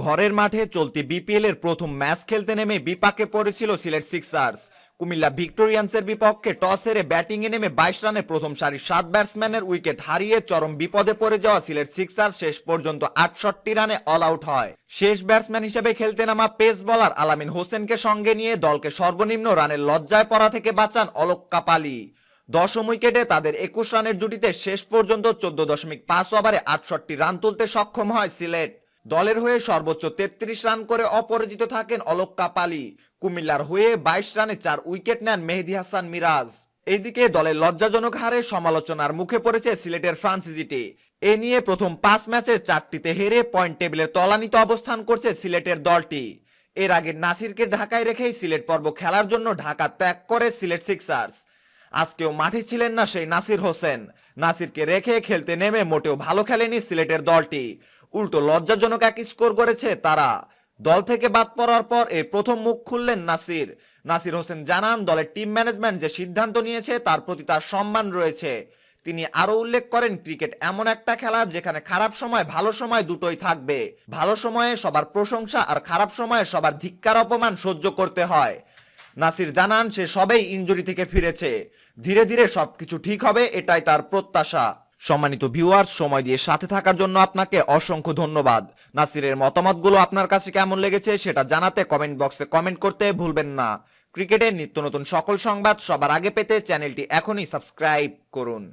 ঘরের মাঠে চলতি বিপিএল এর প্রথম ম্যাচ খেলতে নেমে বিপাকে পড়েছিল সিলেট সিক্সার্স। কুমিল্লা ভিক্টোরিয়ান্সের বিপক্ষে টস হেরে ব্যাটিংয়ে নেমে বাইশ রানে প্রথম সারির সাত ব্যাটসম্যানের উইকেট হারিয়ে চরম বিপদে পড়ে যাওয়া সিলেট সিক্সার্স শেষ পর্যন্ত আটষট্টি রানে অল আউট হয়। শেষ ব্যাটসম্যান হিসেবে খেলতে নামা পেস বলার আলামিন হোসেনকে সঙ্গে নিয়ে দলকে সর্বনিম্ন রানের লজ্জায় পড়া থেকে বাঁচান অলোক কাপালি। দশম উইকেটে তাদের একুশ রানের জুটিতে শেষ পর্যন্ত চোদ্দ দশমিক পাঁচ ওভারে আটষট্টি রান তুলতে সক্ষম হয় সিলেট। দলের হয়ে সর্বোচ্চ তেত্রিশ রান করে অপরাজিত থাকেন অলোক কাপালি। কুমিল্লার হয়ে বাইশ রানে চার উইকেট নেন মেহেদি হাসান মিরাজ। এদিকে দলের লজ্জাজনক হারে সমালোচনার মুখে পড়েছে সিলেটের ফ্রান্সিজিটি। এ নিয়ে প্রথম পাঁচ ম্যাচের চারটিতে হেরে পয়েন্ট টেবিলের তলানিতে অবস্থান করছে সিলেটের দলটি। এর আগে নাসিরকে ঢাকায় রেখেই সিলেট পর্ব খেলার জন্য ঢাকা ত্যাগ করে সিলেট সিক্সার্স। আজকেও মাঠে ছিলেন না সেই নাসির হোসেন। নাসিরকে রেখে খেলতে নেমে মোটেও ভালো খেলেনি সিলেটের দলটি। উল্টো লজ্জাজনক এক স্কোর করেছে তারা। দল থেকে বাদ পড়ার পর এই প্রথম মুখ খুললেন নাসির। নাসির হোসেন জানান, দলের টিম ম্যানেজমেন্ট যে সিদ্ধান্ত নিয়েছে তার প্রতি তার সম্মান রয়েছে। তিনি আরও উল্লেখ করেন, ক্রিকেট এমন একটা খেলা যেখানে খারাপ সময় ভালো সময় দুটোই থাকবে। ভালো সময়ে সবার প্রশংসা আর খারাপ সময়ে সবার ধিক্কার অপমান সহ্য করতে হয়। নাসির জানান, সে সবেই ইনজুরি থেকে ফিরেছে। ধীরে ধীরে সবকিছু ঠিক হবে, এটাই তার প্রত্যাশা। সম্মানিত ভিউয়ার সময় দিয়ে সাথে থাকার জন্য আপনাকে অসংখ্য ধন্যবাদ। নাসিরের মতামতগুলো আপনার কাছে কেমন লেগেছে সেটা জানাতে কমেন্ট বক্সে কমেন্ট করতে ভুলবেন না। ক্রিকেটের নিত্য নতুন সকল সংবাদ সবার আগে পেতে চ্যানেলটি এখনই সাবস্ক্রাইব করুন।